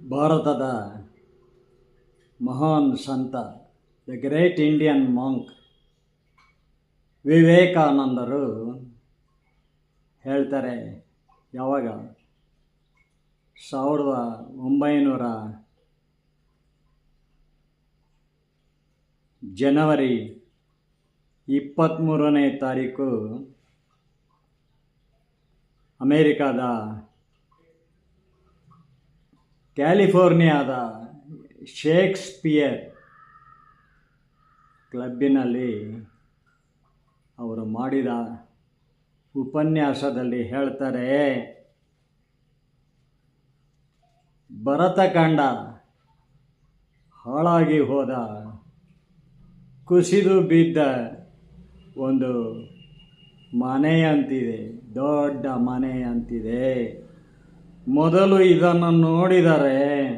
ಭಾರತದ ಮಹಾನ್ ಸಂತ ದ ಗ್ರೇಟ್ ಇಂಡಿಯನ್ ಮಾಂಕ್ ವಿವೇಕಾನಂದರು ಹೇಳ್ತಾರೆ ಯಾವಾಗ? ಸಾವಿರದ ಒಂಬೈನೂರ ಜನವರಿ ಇಪ್ಪತ್ತ್ಮೂರನೇ ತಾರೀಕು ಅಮೇರಿಕಾದ ಕ್ಯಾಲಿಫೋರ್ನಿಯಾದ ಶೇಕ್ಸ್ಪಿಯರ್ ಕ್ಲಬ್ಬಿನಲ್ಲಿ ಅವರು ಮಾಡಿದ ಉಪನ್ಯಾಸದಲ್ಲಿ ಹೇಳ್ತಾರೆ ಭರತಖಂಡ ಹಾಳಾಗಿ ಹೋದ ಕುಸಿದು ಬಿದ್ದ ಒಂದು ಮನೆ ಅಂತಿದೆ, ದೊಡ್ಡ ಮನೆ ಅಂತಿದೆ. ಮೊದಲು ಇದನ್ನು ನೋಡಿದರೆ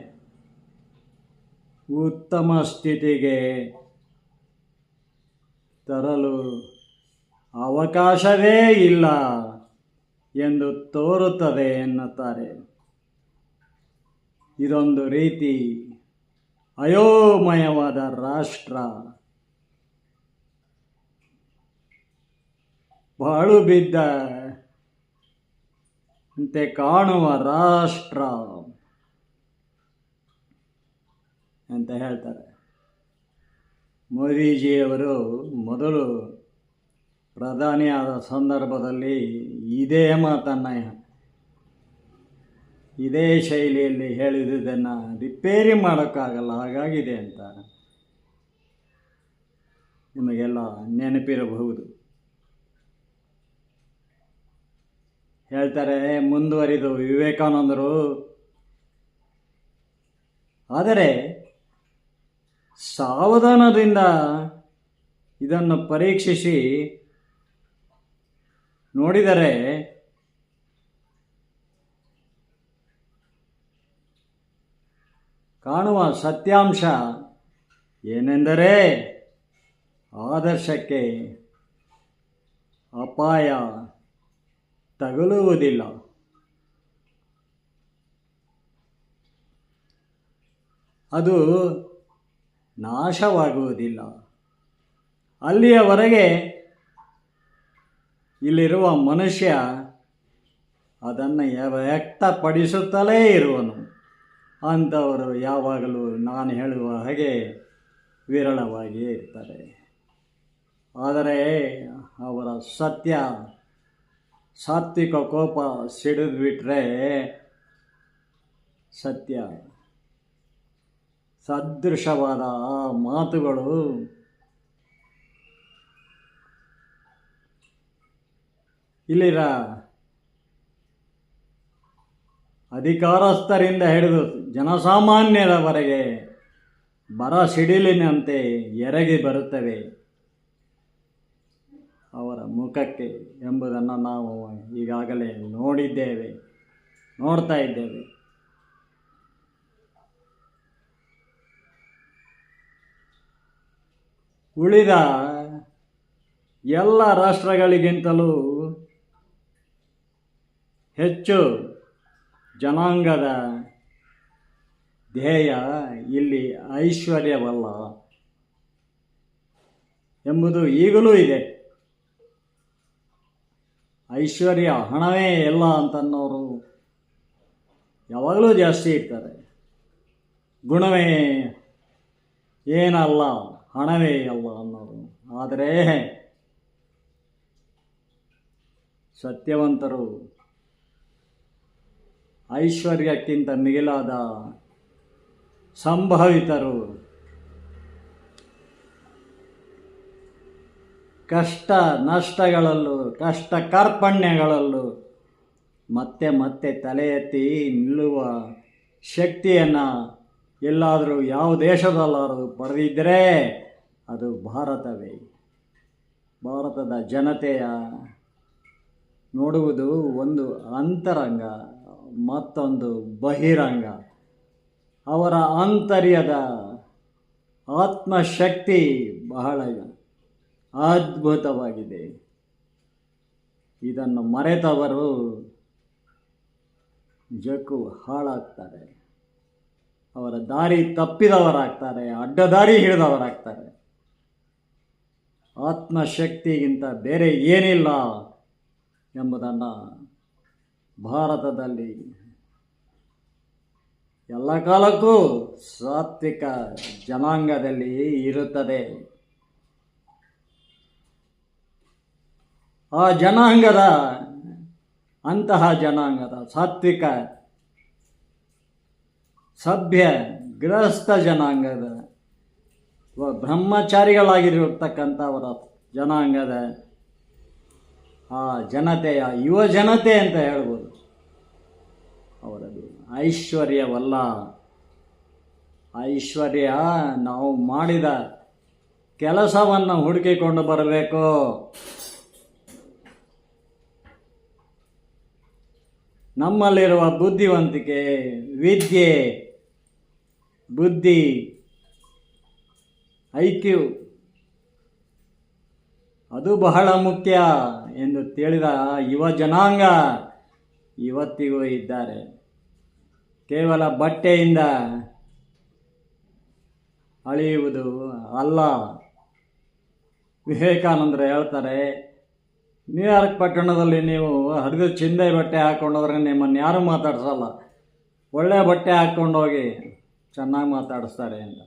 ಉತ್ತಮ ಸ್ಥಿತಿಗೆ ತರಲು ಅವಕಾಶವೇ ಇಲ್ಲ ಎಂದು ತೋರುತ್ತದೆ ಎನ್ನುತ್ತಾರೆ. ಇದೊಂದು ರೀತಿ ಅಯೋಮಯವಾದ ರಾಷ್ಟ್ರ. ಬಾಳು ಬಿದ್ದ ಅಂತೆ ಕಾಣುವ ರಾಷ್ಟ್ರ ಅಂತ ಹೇಳ್ತಾರೆ. ಮೋದಿಜಿಯವರು ಮೊದಲು ಪ್ರಧಾನಿಯಾದ ಸಂದರ್ಭದಲ್ಲಿ ಇದೇ ಮಾತನ್ನು ಇದೇ ಶೈಲಿಯಲ್ಲಿ ಹೇಳಿದುದನ್ನು ರಿಪೇರಿ ಮಾಡೋಕ್ಕಾಗಲ್ಲ, ಹಾಗಾಗಿದೆ ಅಂತ ನಿಮಗೆಲ್ಲ ನೆನಪಿರಬಹುದು. ಹೇಳ್ತಾರೆ ಮುಂದುವರಿದು ವಿವೇಕಾನಂದರು. ಆದರೆ ಸಾವಧಾನದಿಂದ ಇದನ್ನು ಪರೀಕ್ಷಿಸಿ ನೋಡಿದರೆ ಕಾಣುವ ಸತ್ಯಾಂಶ ಏನೆಂದರೆ ಆದರ್ಶಕ್ಕೆ ಅಪಾಯ. ತಗುಲುವುದಿಲ್ಲ ಅದು ನಾಶವಾಗುವುದಿಲ್ಲ ಅಲ್ಲಿಯವರೆಗೆ ಇಲ್ಲಿರುವ ಮನುಷ್ಯ ಅದನ್ನು ವ್ಯಕ್ತಪಡಿಸುತ್ತಲೇ ಇರುವನು ಅಂಥವರು ಯಾವಾಗಲೂ ನಾನು ಹೇಳುವ ಹಾಗೆ ವಿರಳವಾಗಿಯೇ ಇರ್ತಾರೆ ಆದರೆ ಅವರ ಸತ್ಯ ಸಾತ್ವಿಕ ಕೋಪ ಸಿಡಿದ್ಬಿಟ್ರೆ ಸತ್ಯ. ಸದೃಶವಾದ ಮಾತುಗಳು ಇಲ್ಲಿರ ಅಧಿಕಾರಸ್ಥರಿಂದ ಹಿಡಿದು ಜನಸಾಮಾನ್ಯರವರೆಗೆ ಬರ ಸಿಡಿಲಿನಂತೆ ಎರಗಿ ಬರುತ್ತವೆ. ಮುಖಕ್ಕೆ ಎಂಬುದನ್ನು ನಾವು ಈಗಾಗಲೇ ನೋಡಿದ್ದೇವೆ, ನೋಡ್ತಾ ಇದ್ದೇವೆ. ಉಳಿದ ಎಲ್ಲ ರಾಷ್ಟ್ರಗಳಿಗಿಂತಲೂ ಹೆಚ್ಚು ಜನಾಂಗದ ಧ್ಯೇಯ ಇಲ್ಲಿ ಐಶ್ವರ್ಯವಲ್ಲ ಎಂಬುದು ಈಗಲೂ ಇದೆ. ಐಶ್ವರ್ಯ, ಹಣವೇ ಎಲ್ಲ ಅಂತನ್ನೋರು ಯಾವಾಗಲೂ ಜಾಸ್ತಿ ಇರ್ತಾರೆ. ಗುಣವೇ ಏನಲ್ಲ, ಹಣವೇ ಅಲ್ಲ ಅನ್ನೋರು. ಆದರೆ ಸತ್ಯವಂತರು ಐಶ್ವರ್ಯಕ್ಕಿಂತ ಮಿಗಿಲಾದ ಸಂಭಾವಿತರು. ಕಷ್ಟ ನಷ್ಟಗಳಲ್ಲೂ, ಕಷ್ಟ ಕಾರ್ಪಣ್ಯಗಳಲ್ಲೂ ಮತ್ತೆ ಮತ್ತೆ ತಲೆ ಎತ್ತಿ ನಿಲ್ಲುವ ಶಕ್ತಿಯನ್ನು ಎಲ್ಲಾದರೂ ಯಾವ ದೇಶದಲ್ಲಾದರೂ ಪಡೆದಿದ್ದರೆ ಅದು ಭಾರತವೇ. ಭಾರತದ ಜನತೆಯ ನೋಡುವುದು ಒಂದು ಅಂತರಂಗ, ಮತ್ತೊಂದು ಬಹಿರಂಗ. ಅವರ ಆಂತರ್ಯದ ಆತ್ಮಶಕ್ತಿ ಬಹಳ ಅದ್ಭುತವಾಗಿದೆ. ಇದನ್ನು ಮರೆತವರು ನಿಜಕ್ಕೂ ಹಾಳಾಗ್ತಾರೆ. ಅವರ ದಾರಿ ತಪ್ಪಿದವರಾಗ್ತಾರೆ ಅಡ್ಡದಾರಿ ಹಿಡಿದವರಾಗ್ತಾರೆ. ಆತ್ಮಶಕ್ತಿಗಿಂತ ಬೇರೆ ಏನಿಲ್ಲ ಎಂಬುದನ್ನು ಭಾರತದಲ್ಲಿ ಎಲ್ಲ ಕಾಲಕ್ಕೂ ಸಾತ್ವಿಕ ಜನಾಂಗದಲ್ಲಿ ಇರುತ್ತದೆ. ಆ ಜನಾಂಗದ, ಅಂತಹ ಜನಾಂಗದ ಸಾತ್ವಿಕ ಸಭ್ಯ, ಗೃಹಸ್ಥ ಜನಾಂಗದ ಬ್ರಹ್ಮಚಾರಿಗಳಾಗಿರತಕ್ಕಂಥವರ ಜನಾಂಗದ ಆ ಜನತೆಯ, ಯುವ ಜನತೆ ಅಂತ ಹೇಳ್ಬೋದು. ಅವರದು ಐಶ್ವರ್ಯವಲ್ಲ. ಐಶ್ವರ್ಯ ನಾವು ಮಾಡಿದ ಕೆಲಸವನ್ನು ಹುಡುಕಿಕೊಂಡು ಬರಬೇಕು. ನಮ್ಮಲ್ಲಿರುವ ಬುದ್ಧಿವಂತಿಕೆ, ವಿದ್ಯೆ, ಬುದ್ಧಿ, ಐಕ್ಯು, ಅದು ಬಹಳ ಮುಖ್ಯ ಎಂದು ತಿಳಿದ ಯುವ ಜನಾಂಗ ಇವತ್ತಿಗೂ ಇದ್ದಾರೆ. ಕೇವಲ ಬಟ್ಟೆಯಿಂದ ಅಳೆಯುವುದು ಅಲ್ಲ. ವಿವೇಕಾನಂದರು ಹೇಳ್ತಾರೆ ನ್ಯೂಯಾರ್ಕ್ ಪಟ್ಟಣದಲ್ಲಿ ನೀವು ಹರಿದು ಚಿಂದೆ ಬಟ್ಟೆ ಹಾಕ್ಕೊಂಡೋದ್ರೆ ನಿಮ್ಮನ್ನು ಯಾರೂ ಮಾತಾಡ್ಸಲ್ಲ. ಒಳ್ಳೆಯ ಬಟ್ಟೆ ಹಾಕ್ಕೊಂಡೋಗಿ ಚೆನ್ನಾಗಿ ಮಾತಾಡಿಸ್ತಾರೆ ಅಂತ.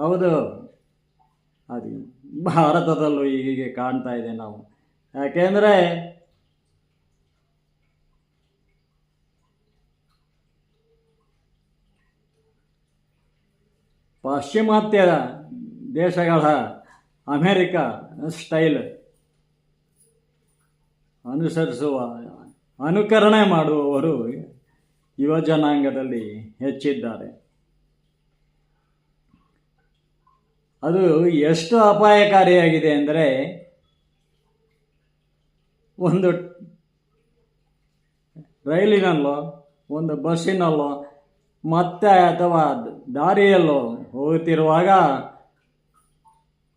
ಹೌದು. ಅದು ಭಾರತದಲ್ಲೂ ಹೀಗೆ ಕಾಣ್ತಾ ಇದೆ ನಾವು. ಯಾಕೆಂದರೆ ಪಾಶ್ಚಿಮಾತ್ಯ ದೇಶಗಳ ಅಮೇರಿಕ ಸ್ಟೈಲ್ ಅನುಸರಿಸುವ, ಅನುಕರಣೆ ಮಾಡುವವರು ಯುವ ಜನಾಂಗದಲ್ಲಿ ಹೆಚ್ಚಿದ್ದಾರೆ. ಅದು ಎಷ್ಟು ಅಪಾಯಕಾರಿಯಾಗಿದೆ ಅಂದರೆ ಒಂದು ರೈಲಿನಲ್ಲೋ, ಒಂದು ಬಸ್ಸಿನಲ್ಲೋ, ಮತ್ತೆ ಅಥವಾ ದಾರಿಯಲ್ಲೋ ಹೋಗುತ್ತಿರುವಾಗ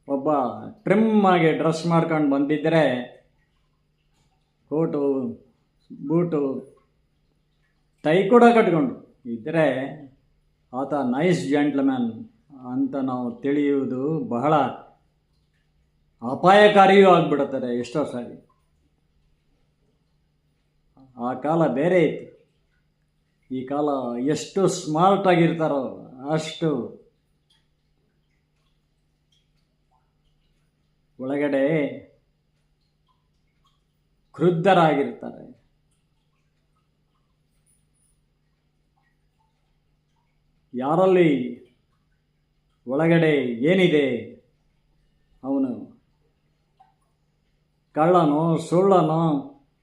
ಒಬ್ಬ ಟ್ರಿಮ್ ಆಗಿ ಡ್ರೆಸ್ ಮಾಡ್ಕೊಂಡು ಬಂದಿದ್ದರೆ ಕೋಟು, ಬೂಟು, ಟೈ ಕೂಡ ಕಟ್ಕೊಂಡು. ಇದ್ದರೆ ಆತ ನೈಸ್ ಜೆಂಟ್ಲ್ಮ್ಯಾನ್ ಅಂತ ನಾವು ತಿಳಿಯುವುದು ಬಹಳ ಅಪಾಯಕಾರಿಯೂ ಆಗಿಬಿಡುತ್ತದೆ ಎಷ್ಟೋ ಸಾರಿ. ಆ ಕಾಲ ಬೇರೆ ಇತ್ತು. ಈ ಕಾಲ ಎಷ್ಟು ಸ್ಮಾರ್ಟ್ ಆಗಿರ್ತಾರೋ ಅಷ್ಟು ಒಳಗಡೆ ಕ್ರುದ್ಧರಾಗಿರ್ತಾರೆ ಯಾರಲ್ಲಿ ಒಳಗಡೆ ಏನಿದೆ ಅವನು? ಕಳ್ಳನೋ, ಸುಳ್ಳನೋ,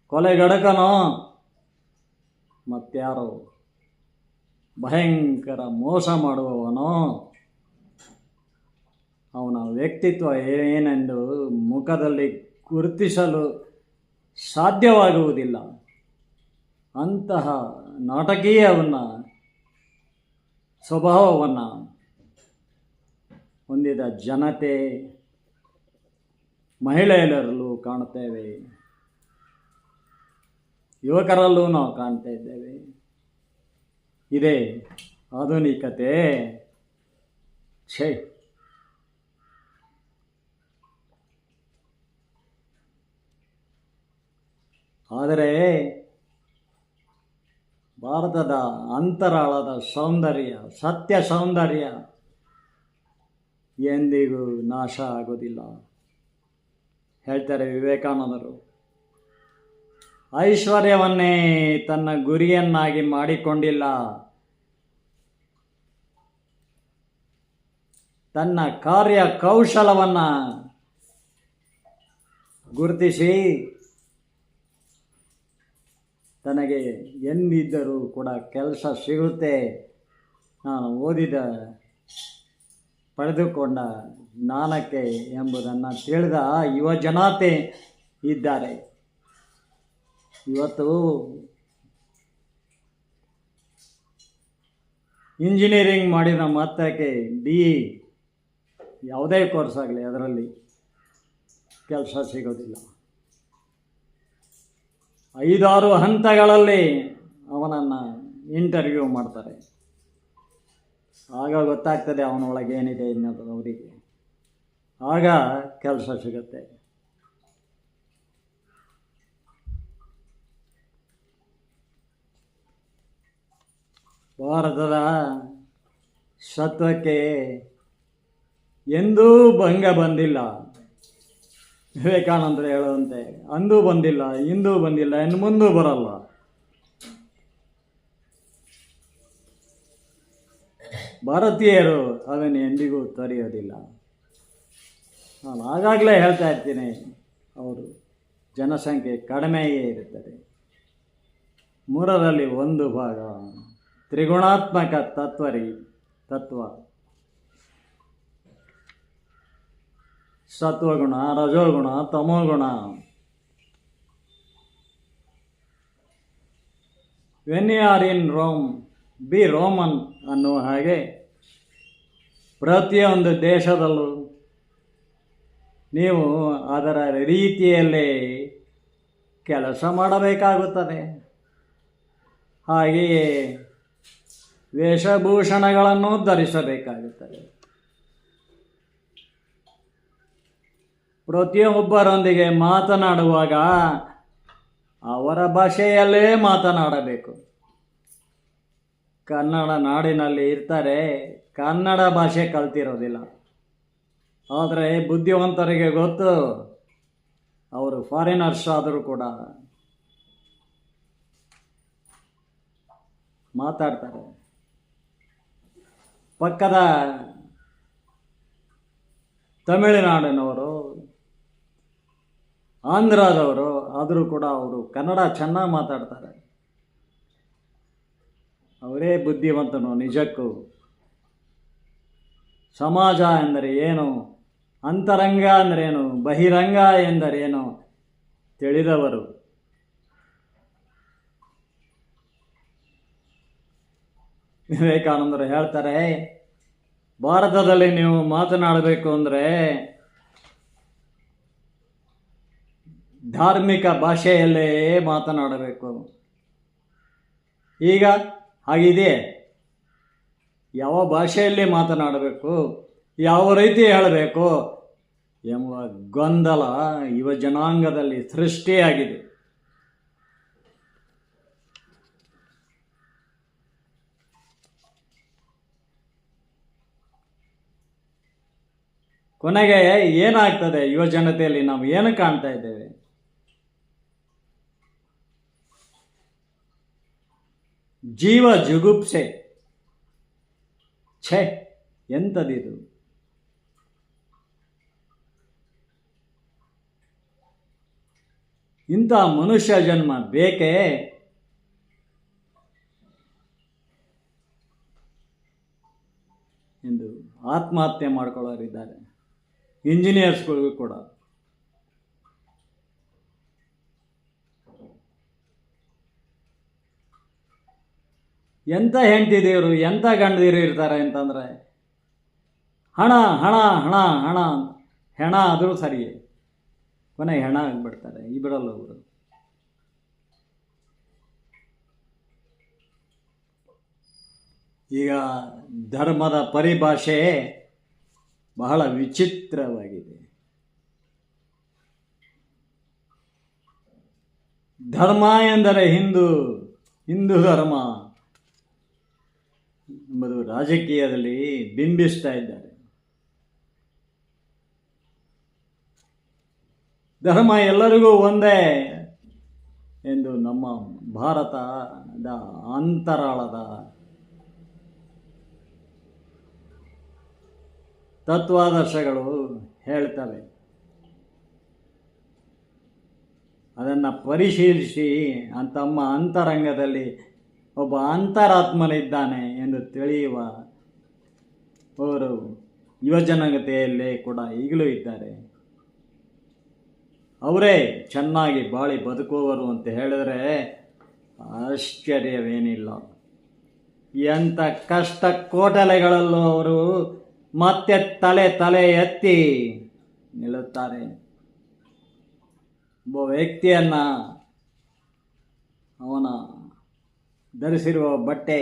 ಕೊಲೆಗಡಕನೋ? ಮತ್ತಾರೋ? ಭಯಂಕರ ಮೋಸ ಮಾಡುವವನೋ? ಅವನ ವ್ಯಕ್ತಿತ್ವ ಏನೆಂದು ಮುಖದಲ್ಲಿ ಗುರುತಿಸಲು ಸಾಧ್ಯವಾಗುವುದಿಲ್ಲ. ಅಂತಹ ನಾಟಕೀಯವನ್ನು ಸ್ವಭಾವವನ್ನು ಹೊಂದಿದ ಜನತೆ ಮಹಿಳೆಯರಲ್ಲೂ ಕಾಣುತ್ತೇವೆ. ಯುವಕರಲ್ಲೂ ನಾವು ಕಾಣ್ತಾ ಇದ್ದೇವೆ. ಇದೇ ಆಧುನಿಕತೆ. ಛೇ. ಆದರೆ ಭಾರತದ ಅಂತರಾಳದ ಸೌಂದರ್ಯ, ಸತ್ಯ ಸೌಂದರ್ಯ ಎಂದಿಗೂ ನಾಶ ಆಗೋದಿಲ್ಲ. ಹೇಳ್ತಾರೆ ವಿವೇಕಾನಂದರು. ಐಶ್ವರ್ಯವನ್ನೇ ತನ್ನ ಗುರಿಯನ್ನಾಗಿ ಮಾಡಿಕೊಂಡಿಲ್ಲ. ತನ್ನ ಕಾರ್ಯ ಕೌಶಲವನ್ನು ಗುರುತಿಸಿ ತನಗೆ ಎಂದಿದ್ದರೂ ಕೂಡ ಕೆಲಸ ಸಿಗುತ್ತೆ. ನಾನು ಓದಿದ, ಪಡೆದುಕೊಂಡ ಜ್ಞಾನಕ್ಕೆ ಎಂಬುದನ್ನು ತಿಳಿದ ಯುವ ಜನತೆ ಇದ್ದಾರೆ. ಇವತ್ತು ಇಂಜಿನಿಯರಿಂಗ್ ಮಾಡಿದ ಮಾತ್ರಕ್ಕೆ ಬಿ ಇ ಯಾವುದೇ ಕೋರ್ಸ್ ಆಗಲಿ ಅದರಲ್ಲಿ ಕೆಲಸ ಸಿಗೋದಿಲ್ಲ. ಐದಾರು ಹಂತಗಳಲ್ಲಿ ಅವನನ್ನು ಇಂಟರ್ವ್ಯೂ ಮಾಡ್ತಾರೆ. ಆಗ ಗೊತ್ತಾಗ್ತದೆ ಅವನೊಳಗೆ ಏನಿದೆ ಅನ್ನೋದು ಅವರಿಗೆ. ಆಗ ಕೆಲಸ ಸಿಗುತ್ತೆ. ಭಾರತದ ಸತ್ವಕ್ಕೆ ಎಂದೂ ಭಂಗ ಬಂದಿಲ್ಲ. ವಿವೇಕಾನಂದರು ಹೇಳುವಂತೆ, ಅಂದೂ ಬಂದಿಲ್ಲ, ಇಂದೂ ಬಂದಿಲ್ಲ, ಇನ್ನು ಮುಂದೂ ಬರಲ್ಲ. ಭಾರತೀಯರು ಅದನ್ನು ಎಂದಿಗೂ ತೊರೆಯೋದಿಲ್ಲ. ನಾನು ಆಗಾಗಲೇ ಹೇಳ್ತಾ ಇರ್ತೀನಿ, ಅವರು ಜನಸಂಖ್ಯೆ ಕಡಿಮೆಯೇ ಇರುತ್ತದೆ. ಮೂರರಲ್ಲಿ ಒಂದು ಭಾಗ, ತ್ರಿಗುಣಾತ್ಮಕ ತತ್ವರಿ, ತತ್ವ. ಸತ್ವಗುಣ, ರಜೋಗುಣ, ತಮೋಗುಣ. When you are in Rome be Roman ಅನ್ನುವ ಹಾಗೆ ಪ್ರತಿಯೊಂದು ದೇಶದಲ್ಲೂ ನೀವು ಅದರ ರೀತಿಯಲ್ಲೇ ಕೆಲಸ ಮಾಡಬೇಕಾಗುತ್ತದೆ. ಹಾಗೆಯೇ ವೇಷಭೂಷಣಗಳನ್ನು ಧರಿಸಬೇಕಾಗುತ್ತದೆ. ಪ್ರತಿಯೊಬ್ಬರೊಂದಿಗೆ ಮಾತನಾಡುವಾಗ ಅವರ ಭಾಷೆಯಲ್ಲೇ ಮಾತನಾಡಬೇಕು. ಕನ್ನಡ ನಾಡಿನಲ್ಲಿ ಇರ್ತಾರೆ, ಕನ್ನಡ ಭಾಷೆ ಕಲ್ತಿರೋದಿಲ್ಲ. ಆದರೆ ಬುದ್ಧಿವಂತರಿಗೆ ಗೊತ್ತು, ಅವರು ಫಾರಿನರ್ಸ್ ಆದರೂ ಕೂಡ ಮಾತಾಡ್ತಾರೆ. ಪಕ್ಕದ ತಮಿಳುನಾಡಿನವರು ಆಂಧ್ರದವರು, ಆದರೂ ಕೂಡ ಅವರು ಕನ್ನಡ ಚೆನ್ನಾಗಿ ಮಾತಾಡ್ತಾರೆ. ಅವರೇ ಬುದ್ಧಿವಂತನು, ನಿಜಕ್ಕೂ. ಸಮಾಜ ಎಂದರೆ ಏನು? ಅಂತರಂಗ ಅಂದರೇನು ಬಹಿರಂಗ ಎಂದರೇನು ತಿಳಿದವರು. ವಿವೇಕಾನಂದರು ಹೇಳ್ತಾರೆ ಭಾರತದಲ್ಲಿ ನೀವು ಮಾತನಾಡಬೇಕು ಅಂದರೆ ಧಾರ್ಮಿಕ ಭಾಷೆಯಲ್ಲೇ ಮಾತನಾಡಬೇಕು. ಈಗ ಹಾಗಿದೆ ಯಾವ ಭಾಷೆಯಲ್ಲಿ ಮಾತನಾಡಬೇಕು? ಯಾವ ರೀತಿ ಹೇಳಬೇಕು? ಎಂಬ ಗೊಂದಲ ಯುವ ಜನಾಂಗದಲ್ಲಿ ಸೃಷ್ಟಿಯಾಗಿದೆ. ಕೊನೆಗೆ ಏನಾಗ್ತದೆ ಯುವ ಜನತೆಯಲ್ಲಿ ನಾವು ಏನು ಕಾಣ್ತಾ ಇದ್ದೇವೆ? ಜೀವ ಜುಗುಪ್ಸೆ. ಛೆ ಎಂಥದಿದು? ಇಂಥ ಮನುಷ್ಯ ಜನ್ಮ ಬೇಕೇ? ಎಂದು ಆತ್ಮಹತ್ಯೆ ಮಾಡ್ಕೊಳ್ಳೋರಿದ್ದಾರೆ. ಇಂಜಿನಿಯರ್ಸ್ಗಳಿಗೂ ಕೂಡ. ಎಂಥ ಹೆಂಡ್ತಿದೇವರು ಎಂಥ ಗಂಡದಿರು ಇರ್ತಾರೆ ಅಂತಂದರೆ, ಹಣ ಹಣ ಹಣ ಹಣ ಹೆಣ ಆದರೂ ಸರಿಯೇ ಕೊನೆ ಹೆಣ ಆಗಿಬಿಡ್ತಾರೆ. ಈ ಬಿಡಲ್ಲ ಅವರು ಈಗ ಧರ್ಮದ ಪರಿಭಾಷೆ ಬಹಳ ವಿಚಿತ್ರವಾಗಿದೆ. ಧರ್ಮ ಎಂದರೆ ಹಿಂದೂ ಹಿಂದೂ ಧರ್ಮ. ಎಂಬುದು ರಾಜಕೀಯದಲ್ಲಿ ಬಿಂಬಿಸ್ತಾ ಇದ್ದಾರೆ. ಧರ್ಮ ಎಲ್ಲರಿಗೂ ಒಂದೇ ಎಂದು ನಮ್ಮ ಭಾರತದ ಅಂತರಾಳದ ತತ್ವಾದರ್ಶಗಳು ಹೇಳ್ತವೆ. ಅದನ್ನು ಪರಿಶೀಲಿಸಿ ತಮ್ಮ ಅಂತರಂಗದಲ್ಲಿ ಒಬ್ಬ ಅಂತರಾತ್ಮನಿದ್ದಾನೆ ಎಂದು ತಿಳಿಯುವ ಅವರು ಯುವಜನತೆಯಲ್ಲೇ ಕೂಡ ಈಗಲೂ ಇದ್ದಾರೆ. ಅವರೇ ಚೆನ್ನಾಗಿ ಬಾಳಿ ಬದುಕುವವರು ಅಂತ ಹೇಳಿದರೆ ಆಶ್ಚರ್ಯವೇನಿಲ್ಲ. ಎಂಥ ಕಷ್ಟ ಕೋಟಲೆಗಳಲ್ಲೂ ಅವರು ಮತ್ತೆ ತಲೆ ತಲೆ ಎತ್ತಿ ನಿಲ್ಲುತ್ತಾರೆ. ಒಬ್ಬ ವ್ಯಕ್ತಿಯನ್ನು ಅವನ ಧರಿಸಿರುವ ಬಟ್ಟೆ,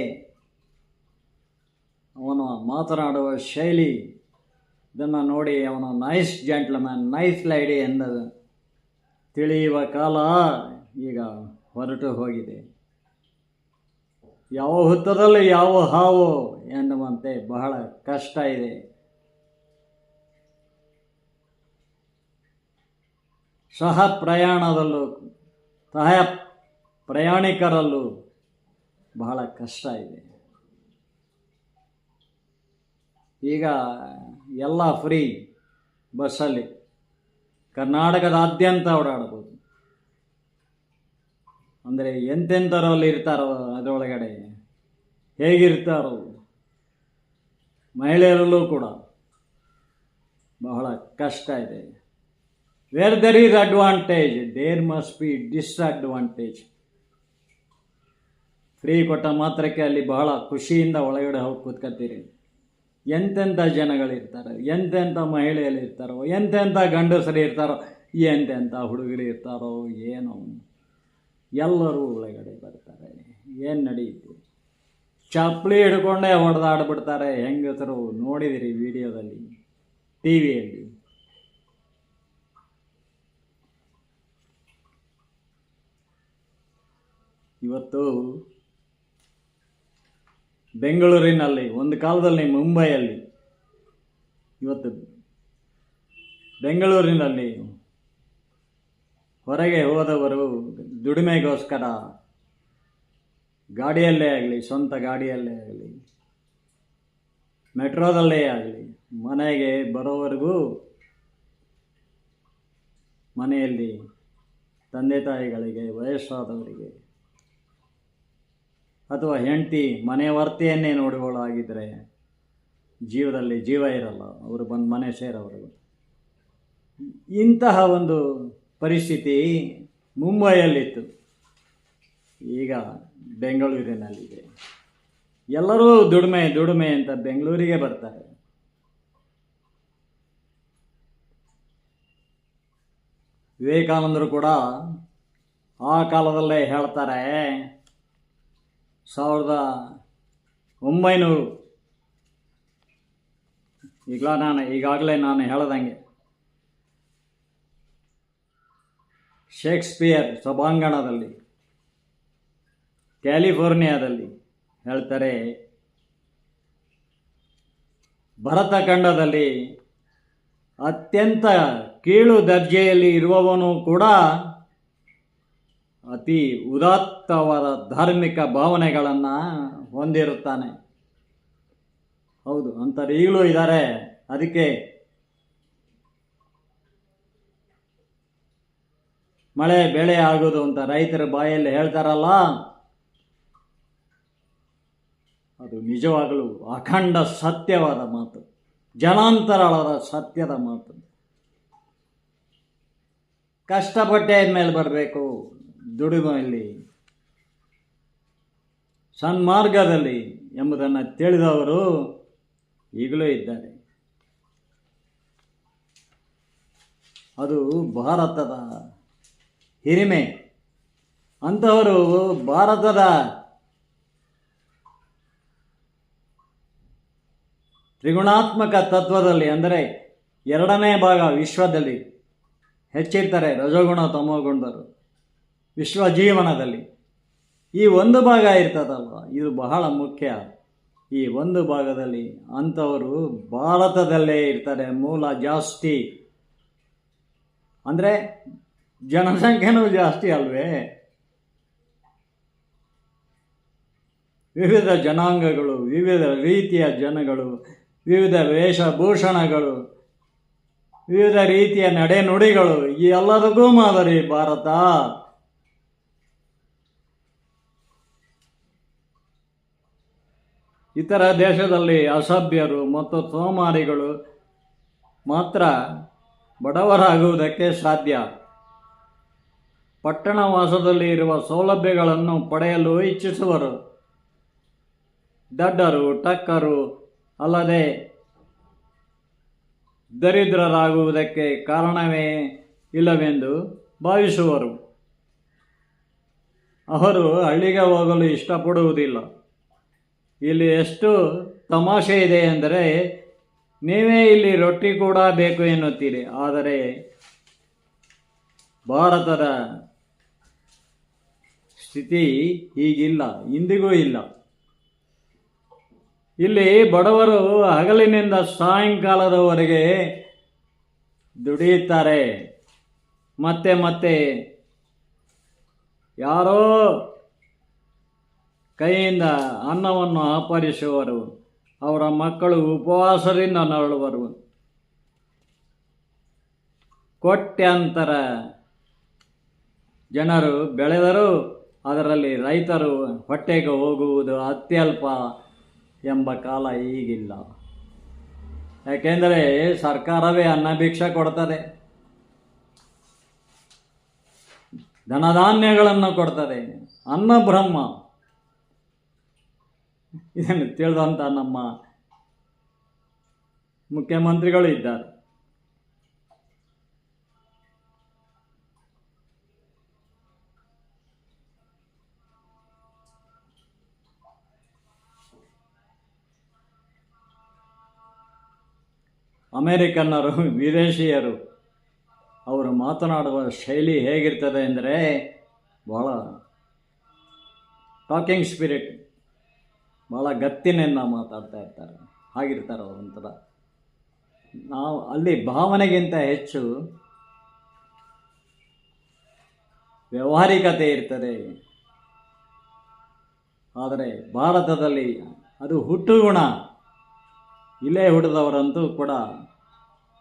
ಅವನು ಮಾತನಾಡುವ ಶೈಲಿ, ಇದನ್ನು ನೋಡಿ ಅವನು ನೈಸ್ ಜೆಂಟ್ಲ್ಮ್ಯಾನ್ ನೈಸ್ ಲೈಡಿ ಎಂದದು ತಿಳಿಯುವ ಕಾಲ ಈಗ ಹೊರಟು ಹೋಗಿದೆ. ಯಾವ ಹುತ್ತದಲ್ಲಿ ಯಾವ ಹಾವು ಎನ್ನುವಂತೆ ಬಹಳ ಕಷ್ಟ ಇದೆ. ಸಹ ಪ್ರಯಾಣದಲ್ಲೂ, ಸಹ ಪ್ರಯಾಣಿಕರಲ್ಲೂ ಬಹಳ ಕಷ್ಟ ಇದೆ. ಈಗ ಎಲ್ಲ ಫ್ರೀ ಬಸ್ಸಲ್ಲಿ ಕರ್ನಾಟಕದಾದ್ಯಂತ ಓಡಾಡ್ಬೋದು. ಅಂದರೆ ಎಂತೆಂಥರಲ್ಲಿ ಇರ್ತಾರೋ ಅದರೊಳಗಡೆ ಹೇಗಿರ್ತಾರೋ ಮಹಿಳೆಯರಲ್ಲೂ ಕೂಡ ಬಹಳ ಕಷ್ಟ ಇದೆ. Where there is advantage there must be disadvantage free ಕೊಟ್ಟ ಮಾತ್ರಕ್ಕೆ ಅಲ್ಲಿ ಬಹಳ ಖುಷಿಯಿಂದ ಒಳಗಡೆ ಹೋಗಿ ಕೂತ್ಕೊತೀರಿ ಎಂತೆಂಥ ಜನಗಳಿರ್ತಾರೆ ಎಂತೆಂಥ ಮಹಿಳೆಯರು ಇರ್ತಾರೋ ಎಂತೆಂಥ ಗಂಡಸರು ಇರ್ತಾರೋ ಎಂತೆಂಥ ಹುಡುಗರು ಇರ್ತಾರೋ, ಏನೋ ಎಲ್ಲರೂ ಒಳಗಡೆ ಬರ್ತಾರೆ. ಏನು ನಡೆಯುತ್ತೆ? ಚಪ್ಪಲಿ ಹಿಡ್ಕೊಂಡೇ ಹೊಡೆದಾಡ್ಬಿಡ್ತಾರೆ ಹೆಂಗಸರು. ನೋಡಿದಿರಿ ವಿಡಿಯೋದಲ್ಲಿ ಟಿ ವಿಯಲ್ಲಿ ಇವತ್ತು ಬೆಂಗಳೂರಿನಲ್ಲಿ, ಒಂದು ಕಾಲದಲ್ಲಿ ಮುಂಬೈಯಲ್ಲಿ, ಇವತ್ತು ಬೆಂಗಳೂರಿನಲ್ಲಿ ಹೊರಗೆ ಹೋದವರು ದುಡಿಮೆಗೋಸ್ಕರ ಗಾಡಿಯಲ್ಲೇ ಆಗಲಿ, ಸ್ವಂತ ಗಾಡಿಯಲ್ಲೇ ಆಗಲಿ, ಮೆಟ್ರೋದಲ್ಲೇ ಆಗಲಿ, ಮನೆಗೆ ಬರೋವರೆಗೂ ಮನೆಯಲ್ಲಿ ತಂದೆ ತಾಯಿಗಳಿಗೆ, ವಯಸ್ಸಾದವರಿಗೆ ಅಥವಾ ಹೆಂಡತಿ ಮನೆ ವರ್ತಿಯನ್ನೇ ನೋಡುವಳಾಗಿದ್ದರೆ ಜೀವದಲ್ಲಿ ಜೀವ ಇರಲ್ಲ. ಅವರು ಬಂದು ಮನೆ ಸೇರವರು. ಇಂತಹ ಒಂದು ಪರಿಸ್ಥಿತಿ ಮುಂಬೈಯಲ್ಲಿತ್ತು. ಈಗ ಬೆಂಗಳೂರಿನಲ್ಲಿದೆ. ಎಲ್ಲರೂ ದುಡಿಮೆ ದುಡಿಮೆ ಅಂತ ಬೆಂಗಳೂರಿಗೆ ಬರ್ತಾರೆ. ವಿವೇಕಾನಂದರು ಕೂಡ ಆ ಕಾಲದಲ್ಲೇ ಹೇಳ್ತಾರೆ ಸಾವಿರದ ಒಂಬೈನೂರು. ಈಗ ನಾನು, ಈಗಾಗಲೇ ನಾನು ಹೇಳ್ದಂಗೆ, ಶೇಕ್ಸ್ಪಿಯರ್ ಸಭಾಂಗಣದಲ್ಲಿ, ಕ್ಯಾಲಿಫೋರ್ನಿಯಾದಲ್ಲಿ ಹೇಳ್ತಾರೆ ಭರತಖಂಡದಲ್ಲಿ ಅತ್ಯಂತ ಕೀಳು ದರ್ಜೆಯಲ್ಲಿ ಇರುವವನು ಕೂಡ ಅತಿ ಉದಾತ್ತವಾದ ಧಾರ್ಮಿಕ ಭಾವನೆಗಳನ್ನು ಹೊಂದಿರುತ್ತಾನೆ. ಹೌದು, ಅಂಥವ್ರು ಈಗಲೂ ಇದ್ದಾರೆ. ಅದಕ್ಕೆ ಮಳೆ ಬೆಳೆ ಆಗೋದು ಅಂತ ರೈತರ ಬಾಯಲ್ಲಿ ಹೇಳ್ತಾರಲ್ಲ, ಅದು ನಿಜವಾಗಲೂ ಅಖಂಡ ಸತ್ಯವಾದ ಮಾತು ಜನಾಂತರಾಳದ ಸತ್ಯದ ಮಾತು. ಕಷ್ಟಪಟ್ಟೆ ಮೇಲೆ ಬರಬೇಕು. ದುಡಿಮೆಯಲ್ಲಿ ಸನ್ಮಾರ್ಗದಲ್ಲಿ ಎಂಬುದನ್ನು ತಿಳಿದವರು ಈಗಲೂ ಇದ್ದಾರೆ. ಅದು ಭಾರತದ ಹಿರಿಮೆ. ಅಂತವರು ಭಾರತದ ತ್ರಿಗುಣಾತ್ಮಕ ತತ್ವದಲ್ಲಿ ಅಂದರೆ ಎರಡನೇ ಭಾಗ ವಿಶ್ವದಲ್ಲಿ ಹೆಚ್ಚಿರ್ತಾರೆ ರಜೋಗುಣ ತಮೋಗುಣದರು ವಿಶ್ವ ಜೀವನದಲ್ಲಿ ಈ ಒಂದು ಭಾಗ ಇರ್ತದಲ್ವ? ಇದು ಬಹಳ ಮುಖ್ಯ. ಈ ಒಂದು ಭಾಗದಲ್ಲಿ ಅಂಥವರು ಭಾರತದಲ್ಲೇ ಇರ್ತಾರೆ, ಮೂಲ ಜಾಸ್ತಿ. ಅಂದರೆ ಜನಸಂಖ್ಯೆನೂ ಜಾಸ್ತಿ ಅಲ್ವೇ? ವಿವಿಧ ಜನಾಂಗಗಳು, ವಿವಿಧ ರೀತಿಯ ಜನಗಳು, ವಿವಿಧ ವೇಷಭೂಷಣಗಳು, ವಿವಿಧ ರೀತಿಯ ನಡೆನುಡಿಗಳು, ಈ ಎಲ್ಲದಕ್ಕೂ ಮಾದರಿ ಭಾರತ. ಇತರ ದೇಶದಲ್ಲಿ ಅಸಭ್ಯರು ಮತ್ತು ಸೋಮಾರಿಗಳು ಮಾತ್ರ ಬಡವರಾಗುವುದಕ್ಕೆ ಸಾಧ್ಯ. ಪಟ್ಟಣ ವಾಸದಲ್ಲಿ ಇರುವ ಸೌಲಭ್ಯಗಳನ್ನು ಪಡೆಯಲು ಇಚ್ಛಿಸುವರು. ದಡ್ಡರು, ಟಕ್ಕರು ಅಲ್ಲದೆ ದರಿದ್ರರಾಗುವುದಕ್ಕೆ ಕಾರಣವೇ ಇಲ್ಲವೆಂದು ಭಾವಿಸುವರು. ಅವರು ಹಳ್ಳಿಗೆ ಹೋಗಲು ಇಷ್ಟಪಡುವುದಿಲ್ಲ. ಇಲ್ಲಿ ಎಷ್ಟು ತಮಾಷೆ ಇದೆ ಅಂದರೆ ನೀವೇ ಇಲ್ಲಿ ರೊಟ್ಟಿ ಕೂಡ ಬೇಕು ಎನ್ನುತ್ತೀರಿ. ಆದರೆ, ಭಾರತದ ಸ್ಥಿತಿ ಈಗಿಲ್ಲ ಇಂದಿಗೂ ಇಲ್ಲ. ಇಲ್ಲಿ ಬಡವರು ಹಗಲಿನಿಂದ ಸಾಯಂಕಾಲದವರೆಗೆ ದುಡಿಯುತ್ತಾರೆ. ಮತ್ತೆ ಮತ್ತೆ ಯಾರೋ ಕೈಯಿಂದ ಅನ್ನವನ್ನು ಆಪರಿಸುವರು. ಅವರ ಮಕ್ಕಳು ಉಪವಾಸದಿಂದ ನರಳುವರು. ಕೋಟ್ಯಾಂತರ ಜನರು ಬೆಳೆದರೂ ಅದರಲ್ಲಿ ರೈತರು ಹೊಟ್ಟೆಗೆ ಹೋಗುವುದು ಅತ್ಯಲ್ಪ ಎಂಬ ಕಾಲ ಈಗಿಲ್ಲ. ಯಾಕೆಂದರೆ ಸರ್ಕಾರವೇ ಅನ್ನ ಭಿಕ್ಷೆ ಕೊಡ್ತದೆ. ಧನಧಾನ್ಯಗಳನ್ನು ಕೊಡ್ತದೆ. ಅನ್ನ ಬ್ರಹ್ಮ. ಇದನ್ನು ತಿಳಿದಂಥ ನಮ್ಮ ಮುಖ್ಯಮಂತ್ರಿಗಳು ಇದ್ದಾರೆ. ಅಮೇರಿಕನ್ನರು, ವಿದೇಶಿಯರು, ಅವರು ಮಾತನಾಡುವ ಶೈಲಿ ಹೇಗಿರ್ತದೆ ಅಂದರೆ ಭಾಳ ಟಾಕಿಂಗ್ ಸ್ಪಿರಿಟ್ ಭಾಳ ಗತ್ತಿನಿಂದ ಮಾತಾಡ್ತಾ ಇರ್ತಾರೆ. ಹಾಗಿರ್ತಾರೆ ಅವರು ಒಂಥರ. ನಾವು ಅಲ್ಲಿ ಭಾವನೆಗಿಂತ ಹೆಚ್ಚು ವ್ಯವಹಾರಿಕತೆ ಇರ್ತದೆ. ಆದರೆ ಭಾರತದಲ್ಲಿ ಅದು ಹುಟ್ಟು ಗುಣ ಇಲ್ಲೇ ಹುಟ್ಟಿದವರಂತೂ ಕೂಡ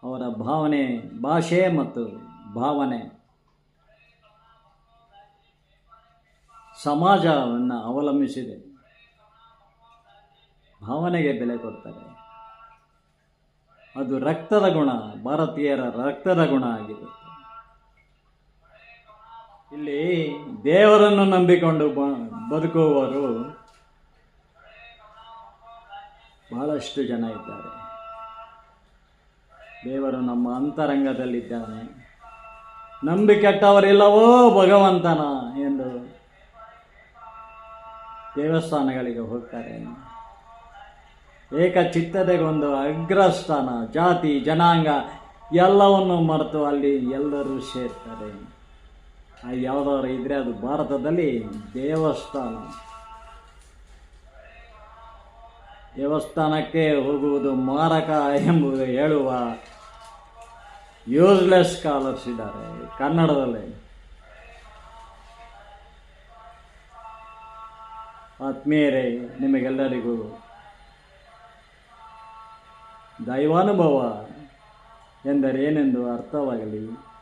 ಅವರ ಭಾವನೆ, ಭಾಷೆ ಮತ್ತು ಭಾವನೆ ಸಮಾಜವನ್ನು ಅವಲಂಬಿಸಿದೆ. ಭಾವನೆಗೆ ಬೆಲೆ ಕೊಡ್ತಾರೆ. ಅದು ರಕ್ತದ ಗುಣ, ಭಾರತೀಯರ ರಕ್ತದ ಗುಣ ಆಗಿರುತ್ತೆ. ಇಲ್ಲಿ ದೇವರನ್ನು ನಂಬಿಕೊಂಡು ಬದುಕುವವರು ಬಹಳಷ್ಟು ಜನ ಇದ್ದಾರೆ. ದೇವರು ನಮ್ಮ ಅಂತರಂಗದಲ್ಲಿದ್ದಾನೆ. ನಂಬಿಕೆಟ್ಟವರಿಲ್ಲವೋ ಭಗವಂತನ ಎಂದು ದೇವಸ್ಥಾನಗಳಿಗೆ ಹೋಗ್ತಾರೆ. ಏಕಚಿತ್ತತೆಗೊಂದು ಅಗ್ರಸ್ಥಾನ, ಜಾತಿ, ಜನಾಂಗ ಎಲ್ಲವನ್ನು ಮರೆತು ಅಲ್ಲಿ ಎಲ್ಲರೂ ಸೇರ್ತಾರೆ. ಯಾವುದಾದ್ರು ಇದ್ರೆ ಅದು ಭಾರತದಲ್ಲಿ ದೇವಸ್ಥಾನ. ದೇವಸ್ಥಾನಕ್ಕೆ ಹೋಗುವುದು ಮಾರಕ ಎಂಬುದು ಹೇಳುವ ಯೂಸ್ಲೆಸ್ ಸ್ಕಾಲರ್ಸ್ ಇದ್ದಾರೆ ಕನ್ನಡದಲ್ಲಿ. ಆತ್ಮೀಯರೇ, ನಿಮಗೆಲ್ಲರಿಗೂ ದೈವಾನುಭವ ಎಂದರೇನೆಂದು ಅರ್ಥವಾಗಲಿ.